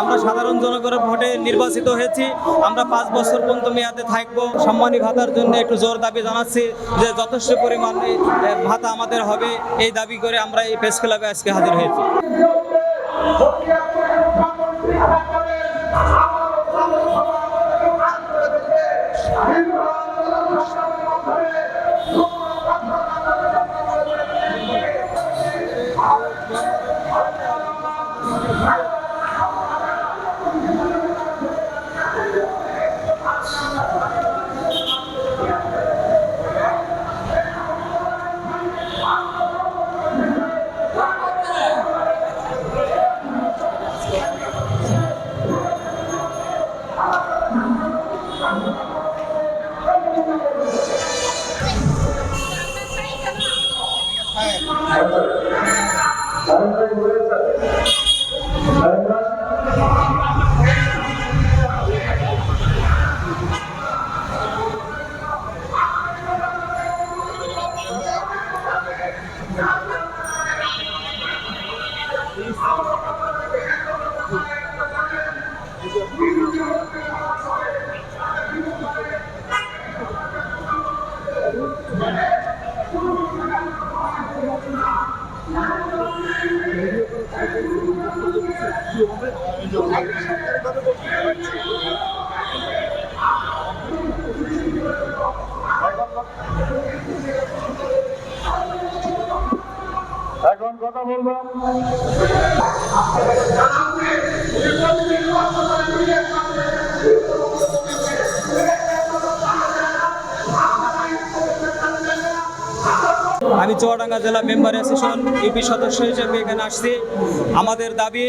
আমরা সাধারণ জনগণের ভোটে নির্বাচিত হয়েছি। আমরা পাঁচ বছর পর্যন্ত মেয়াদে থাকব। সম্মানী ভাতার জন্য একটু জোর দাবি জানাচ্ছি যে যথেষ্ট পরিমাণে ভাতা আমাদের হবে। এই দাবি করে আমরা এই প্রেস ক্লাবে আজকে হাজির হয়েছি। Wow. এখন কথা বলবেন আমি চুয়াডাঙ্গা জেলা মেম্বার অ্যাসোসিয়েশন ইউপি সদস্য হিসেবে এখানে আসছি। আমাদের দাবি,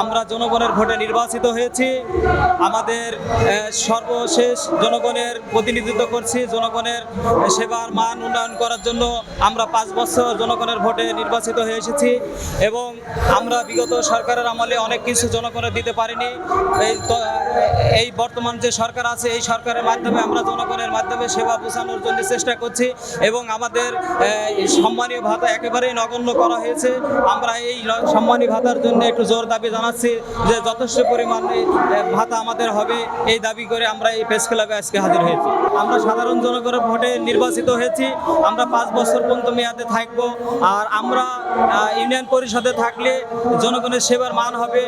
আমরা জনগণের ভোটে নির্বাচিত হয়েছি। আমাদের সর্বশেষ জনগণের প্রতিনিধিত্ব করছি। জনগণের সেবার মান উন্নয়ন করার জন্য আমরা পাঁচ বছর জনগণের ভোটে নির্বাচিত হয়ে এসেছি এবং আমরা বিগত সরকারের আমলে অনেক কিছু জনগণের দিতে পারিনি। এই এই বর্তমান যে সরকার আছে, এই সরকারের মাধ্যমে আমরা জনগণের মাধ্যমে সেবা পৌঁছানোর জন্য চেষ্টা করছি এবং আমাদের এই সম্মানীয় ভাতা একেবারেই নগণ্য করা হয়েছে। আমরা এই সম্মানী ভাতার জন্য একটু জোর দাবি জানাচ্ছি যে যথেষ্ট পরিমাণে ভাতা আমাদের হবে। এই দাবি করে আমরা এই প্রেস ক্লাবে আজকে হাজির হয়েছি। আমরা সাধারণ জনগণের ভোটে নির্বাচিত হয়েছি। আমরা পাঁচ বছর পর্যন্ত মেয়াদে থাকব। আর আমরা ইউনিয়ন পরিষদে থাকলে জনগণের সেবার মান হবে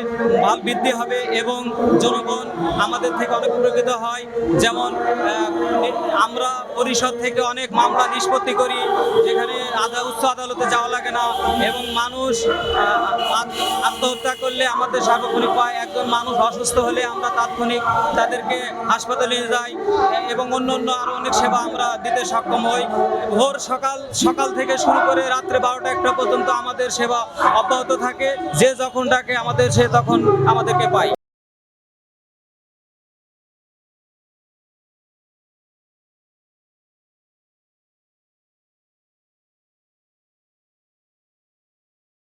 ভালো বৃদ্ধি হবে এবং জনগণ আমাদের থেকে অনেক উপকৃত হয়। যেমন আমরা পরিষদ থেকে অনেক মামলা নিষ্পত্তি করি, যেখানে উচ্চ আদালতে যাওয়া লাগে না এবং মানুষ আত্ম- আত্মহত্যা করলে আমাদের সার্বক্ষণিক পায় একজন মানুষ অসুস্থ হলে আমরা তাৎক্ষণিক তাদেরকে হাসপাতালে নিয়ে যাই এবং অন্য অন্য আরও অনেক সেবা আমরা দিতে সক্ষম হই। ভোর সকাল সকাল থেকে শুরু করে রাত্রে বারোটা একটা পর্যন্ত আমাদের সেবা অব্যাহত থাকে। যে যখন ডাকে আমাদের, সে তখন আমাদেরকে পাই